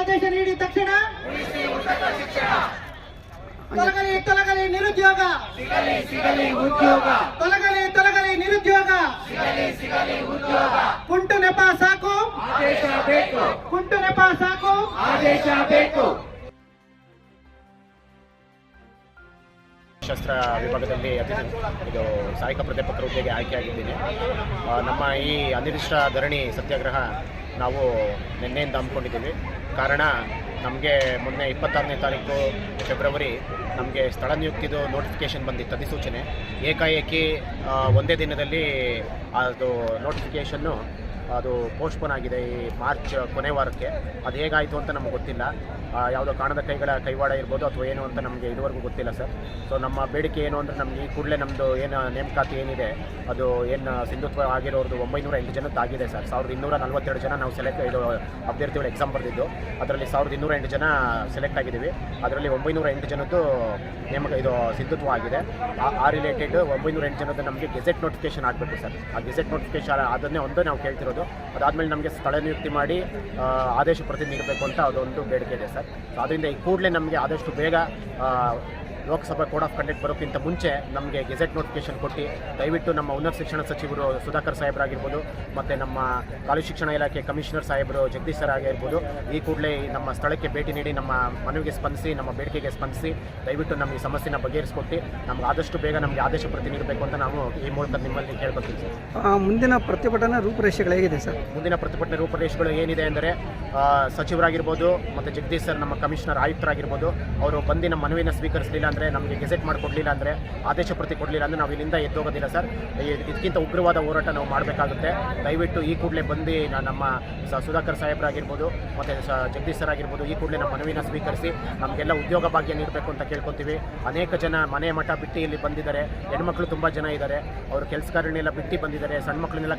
ಆದೇಶ ನೀಡಿದ ತಕ್ಷಣ ತೊಲಗಲಿ ತೊಲಗಲಿ ನಿರುದ್ಯೋಗ. ತೊಲಗಲಿ ತೊಲಗಲಿ ನಿರುದ್ಯೋಗ. ಕುಂಟು ನೆಪ ಸಾಕು. ಕುಂಟು ನೆಪ ಸಾಕು. ಆದೇಶ ಬೇಕು ಶಸ್ತ್ರ ವಿಭಾಗದಲ್ಲಿ ಇದು ಸಹಾಯಕ ಪ್ರಾಧ್ಯಾಪಕರ ಹುದ್ದೆಗೆ ಆಯ್ಕೆಯಾಗಿದ್ದೀನಿ. ನಮ್ಮ ಈ ಅನಿರ್ದಿಷ್ಟ ಧರಣಿ ಸತ್ಯಾಗ್ರಹ ನಾವು ನಿನ್ನೆಯಿಂದ ಹಮ್ಮಿಕೊಂಡಿದ್ದೀವಿ. ಕಾರಣ ನಮಗೆ ಮೊನ್ನೆ ಇಪ್ಪತ್ತಾರನೇ ತಾರೀಕು ಫೆಬ್ರವರಿ ನಮಗೆ ಸ್ಥಳ ನಿಯುಕ್ತಿದು ನೋಟಿಫಿಕೇಷನ್ ಬಂದಿತ್ತು, ಅಧಿಸೂಚನೆ. ಏಕಾಏಕಿ ಒಂದೇ ದಿನದಲ್ಲಿ ಅದು ನೋಟಿಫಿಕೇಷನ್ನು ಅದು ಪೋಸ್ಟ್ಪೋನ್ ಆಗಿದೆ ಈ ಮಾರ್ಚ್ ಕೊನೆ ವಾರಕ್ಕೆ. ಅದು ಹೇಗಾಯಿತು ಅಂತ ನಮಗೆ ಗೊತ್ತಿಲ್ಲ. ಯಾವುದೋ ಕಾಣದ ಕೈಗಳ ಕೈವಾಡ ಇರ್ಬೋದು ಅಥವಾ ಏನು ಅಂತ ನಮಗೆ ಇದುವರೆಗೂ ಗೊತ್ತಿಲ್ಲ ಸರ್. ಸೊ ನಮ್ಮ ಬೇಡಿಕೆ ಏನು ಅಂದರೆ ನಮಗೆ ಈ ಕೂಡಲೇ ನಮ್ಮದು ಏನು ನೇಮಕಾತಿ ಏನಿದೆ, ಅದು ಏನು ಸಿಂಧುತ್ವ ಆಗಿರೋದು ಒಂಬೈನೂರ ಎಂಟು ಜನದ್ದು ಆಗಿದೆ ಸರ್. ಸಾವಿರದ ಇನ್ನೂರ ನಲ್ವತ್ತೆರಡು ಜನ ನಾವು ಸೆಲೆಕ್ಟ್ ಇದು ಅಭ್ಯರ್ಥಿಗಳು ಎಕ್ಸಾಮ್ ಬರೆದಿದ್ದು. ಅದರಲ್ಲಿ ಸಾವಿರದ ಇನ್ನೂರ ಎಂಟು ಜನ ಸೆಲೆಕ್ಟ್ ಆಗಿದ್ದೀವಿ. ಅದರಲ್ಲಿ ಒಂಬೈನೂರ ಎಂಟು ಜನದ್ದು ನೇಮಕ, ಇದು ಸಿಂಧುತ್ವ ಆಗಿದೆ. ಆ- ಆ ರಿಲೇಟೆಡ್ ಒಂಬೈನೂರ ಎಂಟು ಜನದ್ದು ನಮಗೆ ಗೆಜೆಟ್ ನೋಟಿಫಿಕೇಶನ್ ಆಗಬೇಕು ಸರ್. ಆ ಗೆಜೆಟ್ ನೋಟಿಫಿಕೇಶನ್ ಅದನ್ನೇ ಒಂದು ನಾವು ಕೇಳ್ತಿರೋದು ಅದಾದಮೇಲೆ ನಮಗೆ ಸ್ಥಳ ನಿಯುಕ್ತಿ ಮಾಡಿ ಆದೇಶ ಪ್ರತಿ ನೀಡಬೇಕು ಅಂತ ಅದೊಂದು ಬೇಡಿಕೆ ಇದೆ ಸರ್. ಸೊ ಅದರಿಂದ ಈ ಕೂಡಲೇ ನಮಗೆ ಆದಷ್ಟು ಬೇಗ ಲೋಕಸಭಾ ಕೋಡ್ ಆಫ್ ಕಂಡಕ್ಟ್ ಬರೋಕ್ಕಿಂತ ಮುಂಚೆ ನಮಗೆ ಗೆಜೆಟ್ ನೋಟಿಫಿಕೇಶನ್ ಕೊಟ್ಟು ದಯವಿಟ್ಟು ನಮ್ಮ ಉನ್ನತ ಶಿಕ್ಷಣ ಸಚಿವರು ಸುಧಾಕರ್ ಸಾಹೇಬರಾಗಿರ್ಬೋದು ಮತ್ತು ನಮ್ಮ ಕಾಲೇಜು ಶಿಕ್ಷಣ ಇಲಾಖೆ ಕಮಿಷನರ್ ಸಾಹೇಬರು ಜಗದೀಶ್ ಸರ್ ಆಗಿರ್ಬೋದು ಈ ಕೂಡಲೇ ನಮ್ಮ ಸ್ಥಳಕ್ಕೆ ಭೇಟಿ ನೀಡಿ ನಮ್ಮ ಮನವಿಗೆ ಸ್ಪಂದಿಸಿ ನಮ್ಮ ಬೇಡಿಕೆಗೆ ಸ್ಪಂದಿಸಿ ದಯವಿಟ್ಟು ನಮ್ಮ ಈ ಸಮಸ್ಯೆನ ಬಗೆಹರಿಸಿಕೊಟ್ಟು ನಮ್ಗೆ ಆದಷ್ಟು ಬೇಗ ನಮಗೆ ಆದೇಶ ಪ್ರತಿ ನೀಡಬೇಕು ಅಂತ ನಾವು ಈ ಮೂಲಕ ನಿಮ್ಮಲ್ಲಿ ಕೇಳ್ಬೋದು ಸರ್. ಮುಂದಿನ ಪ್ರತಿಭಟನಾ ರೂಪುರೇಷೆಗಳು ಹೇಗಿದೆ ಸರ್? ಮುಂದಿನ ಪ್ರತಿಭಟನೆ ರೂಪುರೇಷೆಗಳು ಏನಿದೆ ಅಂದರೆ ಸಚಿವರಾಗಿರ್ಬೋದು ಮತ್ತು ಜಗದೀಶ್ ಸರ್ ನಮ್ಮ ಕಮಿಷನರ್ ಆಯುಕ್ತರಾಗಿರ್ಬೋದು ಅವರು ಬಂದಿನ ನಮ್ಮ ಮನವಿನ ಸ್ವೀಕರಿಸಲಿಲ್ಲ ಅಂದರೆ ನಮಗೆ ಗೆಜೆಟ್ ಮಾಡಿಕೊಡ್ಲಿಲ್ಲ ಅಂದರೆ ಆದೇಶ ಪ್ರತಿ ಕೊಡಲಿಲ್ಲ ಅಂದರೆ ನಾವು ಇಲ್ಲಿಂದ ಎದ್ದೋಗೋದಿಲ್ಲ ಸರ್. ಇದಕ್ಕಿಂತ ಉಗ್ರವಾದ ಹೋರಾಟ ನಾವು ಮಾಡಬೇಕಾಗುತ್ತೆ. ದಯವಿಟ್ಟು ಈ ಕೂಡಲೇ ಬಂದು ನಮ್ಮ ಸುಧಾಕರ್ ಸಾಹೇಬ್ರಾಗಿರ್ಬೋದು, ಮತ್ತು ಜಗದೀಶ್ ಸರ್ ಆಗಿರ್ಬೋದು ಈ ಕೂಡಲೇ ನಮ್ಮ ಮನವಿನ ಸ್ವೀಕರಿಸಿ ನಮಗೆಲ್ಲ ಉದ್ಯೋಗ ಭಾಗ್ಯ ನೀಡಬೇಕು ಅಂತ ಕೇಳ್ಕೊತೀವಿ. ಅನೇಕ ಜನ ಮನೆ ಮಠ ಬಿಟ್ಟು ಇಲ್ಲಿ ಬಂದಿದ್ದಾರೆ. ಹೆಣ್ಮಕ್ಳು ತುಂಬ ಜನ ಇದ್ದಾರೆ. ಅವರು ಕೆಲಸಗಾರನೆಲ್ಲ ಬಿಟ್ಟು ಬಂದಿದ್ದಾರೆ. ಸಣ್ಣ ಮಕ್ಕಳನ್ನೆಲ್ಲ